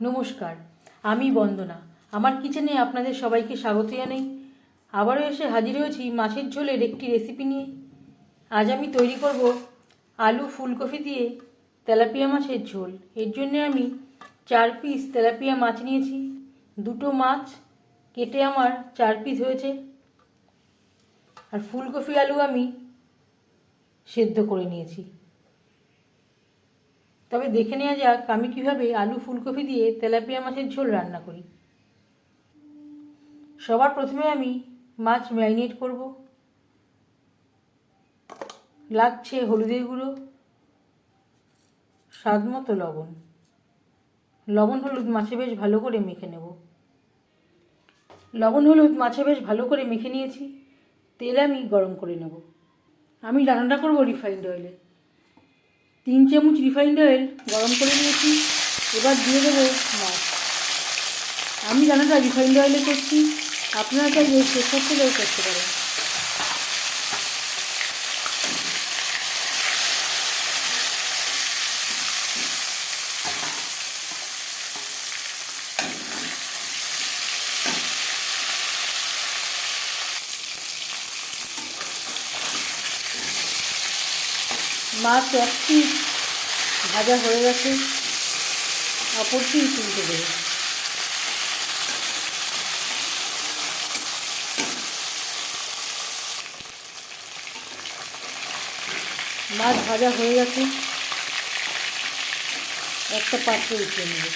নমস্কার, আমি বন্দনা। আমার কিচেনে আপনাদের সবাইকে স্বাগত জানাই। আবারও এসে হাজির হয়েছি মাছের ঝোলের একটি রেসিপি নিয়ে। আজ আমি তৈরি করব আলু ফুলকপি দিয়ে তেলাপিয়া মাছের ঝোল। এর জন্যে আমি চার পিস তেলাপিয়া মাছ নিয়েছি। দুটো মাছ কেটে আমার চার পিস হয়েছে। আর ফুলকপি আলু আমি সেদ্ধ করে নিয়েছি। তবে দেখে নেওয়া যাক, আমি কীভাবে আলু, ফুলকপি দিয়ে তেলাপিয়া মাছের ঝোল রান্না করি। সবার প্রথমে আমি মাছ ম্যারিনেট করব। লাগছে হলুদের গুঁড়ো, স্বাদ মতো লবণ। লবণ হলুদ মাছে বেশ ভালো করে মেখে নেব। লবণ হলুদ মাছে বেশ ভালো করে মেখে নিয়েছি। তেল আমি গরম করে নেব। আমি রান্নাটা করব রিফাইন্ড অয়েলে তিন চামচ রিফাইন্ড অয়েল গরম করে নিয়েছি, এবার দিয়ে দেবো মাছ। আমি রান্নাটা রিফাইন্ড অয়েলে করছি, আপনারা চাইলে প্রেশার তেলেও করতে পারেন। মাছ এক পিস ভাজা হয়ে গেছে। অপরটি তুলতে দেবে। মাছ ভাজা হয়ে গেছে। একটা পাত্র উঠিয়ে নেবে।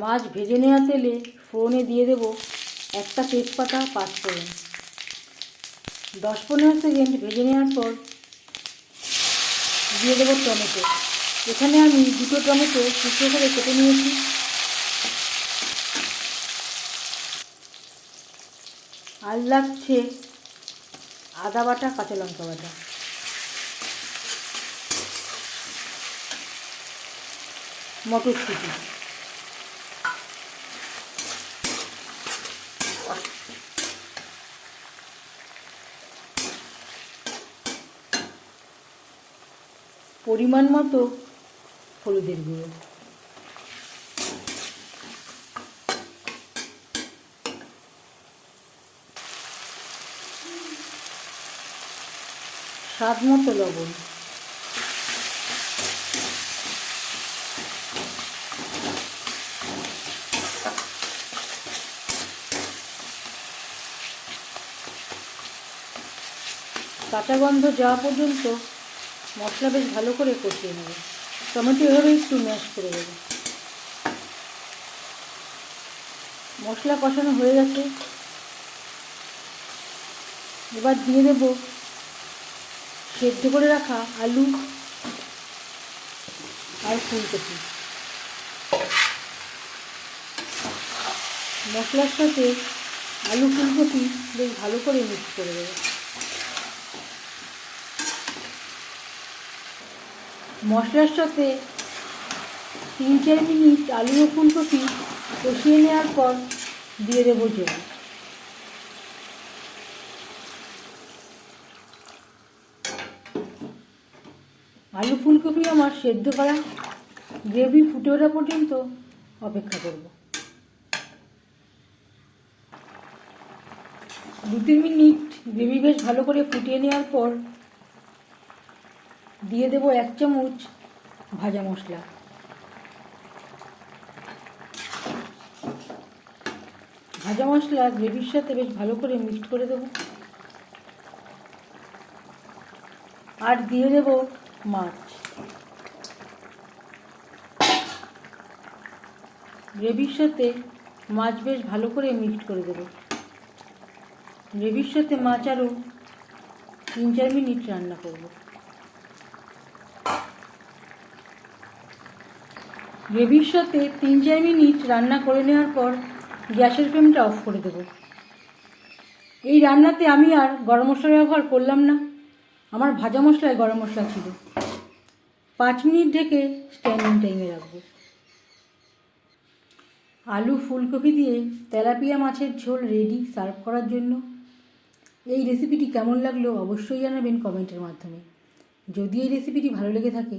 মাছ ভেজে নেওয়া তেলে ফোড়নে দিয়ে দেব একটা তেজপাতা পাঁচ ফোড়ন। দশ পনেরো সেকেন্ড ভেজে নেওয়ার পর দিয়ে দেবো টমেটো। এখানে আমি দুটো টমেটো টুকরো করে কেটে নিয়েছি। আর লাগছে আদা বাটা, কাঁচা লঙ্কা বাটা। মটরশুঁটি। পরিমাণ মতো হলুদের গুঁড়ো। স্বাদ মতো লবণ। কাঁচা গন্ধ যাওয়া পর্যন্ত মশলা বেশ ভালো করে কষিয়ে নেবে। টমেটো এভাবে একটু ম্যাশ করে দেবে। মশলা কষানো হয়ে গেছে। এবার দিয়ে দেব সেদ্ধ করে রাখা আলু আর ফুলকপি। মশলার সাথে আলু, ফুলকপি বেশ ভালো করে মিক্স করে দেবে। মশলার সাথে তিন চার মিনিট আলু ও ফুলকপি কষিয়ে নেওয়ার পর দিয়ে দেবো জল। আলু ফুলকপি আমার সেদ্ধ করা, গ্রেভি ফুটে ওঠা পর্যন্ত অপেক্ষা করব। দু তিন মিনিট গ্রেভি বেশ ভালো করে ফুটিয়ে নেওয়ার পর দিয়ে দেবো এক চামচ ভাজা মশলা। ভাজা মশলা গ্রেভির সাথে বেশ ভালো করে মিক্সড করে দেবো। আর দিয়ে দেব মাছ। গ্রেভির সাথে মাছ বেশ ভালো করে মিক্সড করে দেবো। গ্রেভির সাথে মাছ আরও তিন চার মিনিট রান্না করব। গ্রেভির সাথে তিন চার মিনিট রান্না করে নেওয়ার পর গ্যাসের ফ্লেমটা অফ করে দেব। এই রান্নাতে আমি আর গরম মশলা ব্যবহার করলাম না। আমার ভাজা মশলায় গরম মশলা ছিল। পাঁচ মিনিট ঢেকে স্ট্যান্ডিং টাইমে রাখব। আলু, ফুলকপি দিয়ে তেলাপিয়া মাছের ঝোল রেডি সার্ভ করার জন্য। এই রেসিপিটি কেমন লাগল অবশ্যই জানাবেন কমেন্টের মাধ্যমে। যদি এই রেসিপিটি ভালো লেগে থাকে